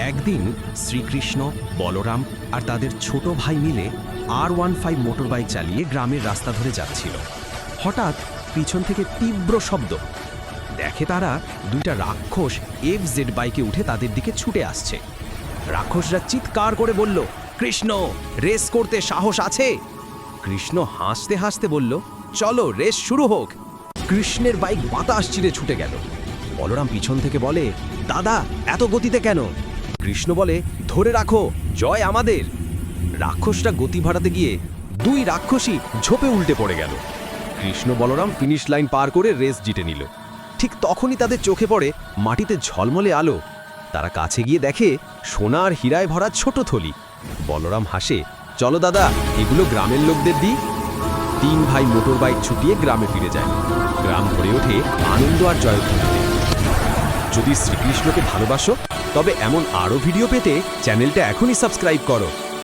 একদিন শ্রীকৃষ্ণ, বলরাম আর তাদের ছোট ভাই মিলে আর ওয়ান ফাইভ মোটর বাইক চালিয়ে গ্রামের রাস্তা ধরে যাচ্ছিল। হঠাৎ পিছন থেকে তীব্র শব্দ। দেখে তারা দুইটা রাক্ষস এফ জেড বাইকে উঠে তাদের দিকে ছুটে আসছে। রাক্ষসরা চিৎকার করে বলল, কৃষ্ণ, রেস করতে সাহস আছে? কৃষ্ণ হাসতে হাসতে বলল, চলো, রেস শুরু হোক। কৃষ্ণের বাইক বাতাস চিরে ছুটে গেল। বলরাম পিছন থেকে বলে, দাদা, এত গতিতে কেন? কৃষ্ণ বলে, ধরে রাখো, জয় আমাদের। রাক্ষসরা গতি বাড়াতে গিয়ে দুই রাক্ষসী ঝোপে উল্টে পড়ে গেল। কৃষ্ণ বলরাম ফিনিশ লাইন পার করে রেস জিতে নিল। ঠিক তখনই তাদের চোখে পড়ে মাটিতে ঝলমলে আলো। তারা কাছে গিয়ে দেখে, সোনা আর হীরায় ভরা ছোট থলি। বলরাম হাসে, চলো দাদা, এগুলো গ্রামের লোকদের দিই। তিন ভাই মোটর বাইক ছুটিয়ে গ্রামে ফিরে যায়। গ্রাম ভরে ওঠে আনন্দ আর জয়ধ্বনিতে। যদি শ্রীকৃষ্ণকে ভালোবাসো তবে এমন আরও ভিডিও পেতে চ্যানেলটা এখনই সাবস্ক্রাইব করো।